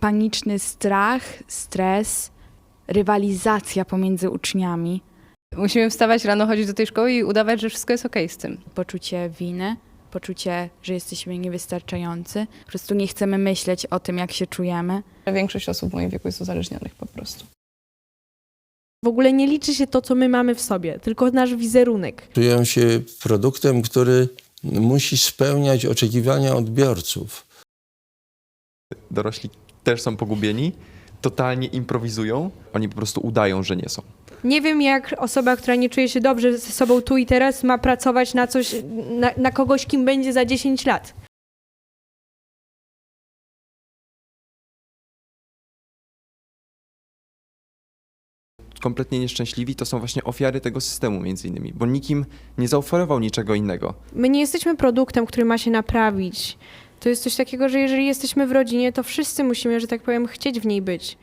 paniczny strach, stres, rywalizacja pomiędzy uczniami, Musimy wstawać rano, chodzić do tej szkoły i udawać, że wszystko jest okej z tym. poczucie winy, poczucie, że jesteśmy niewystarczający. Po prostu nie chcemy myśleć o tym, jak się czujemy. Większość osób w moim wieku jest uzależnionych po prostu. W ogóle nie liczy się to, co my mamy w sobie, tylko nasz wizerunek. Czują się produktem, który musi spełniać oczekiwania odbiorców. Dorośli też są pogubieni, totalnie improwizują, oni po prostu udają, że nie są. Nie wiem, jak osoba, która nie czuje się dobrze ze sobą tu i teraz, ma pracować na coś, na, na kogoś, kim będzie za 10 lat. Kompletnie nieszczęśliwi to są właśnie ofiary tego systemu między innymi, bo nikim nie zaoferował niczego innego. My nie jesteśmy produktem, który ma się naprawić. To jest coś takiego, że jeżeli jesteśmy w rodzinie, to wszyscy musimy, że tak powiem, chcieć w niej być.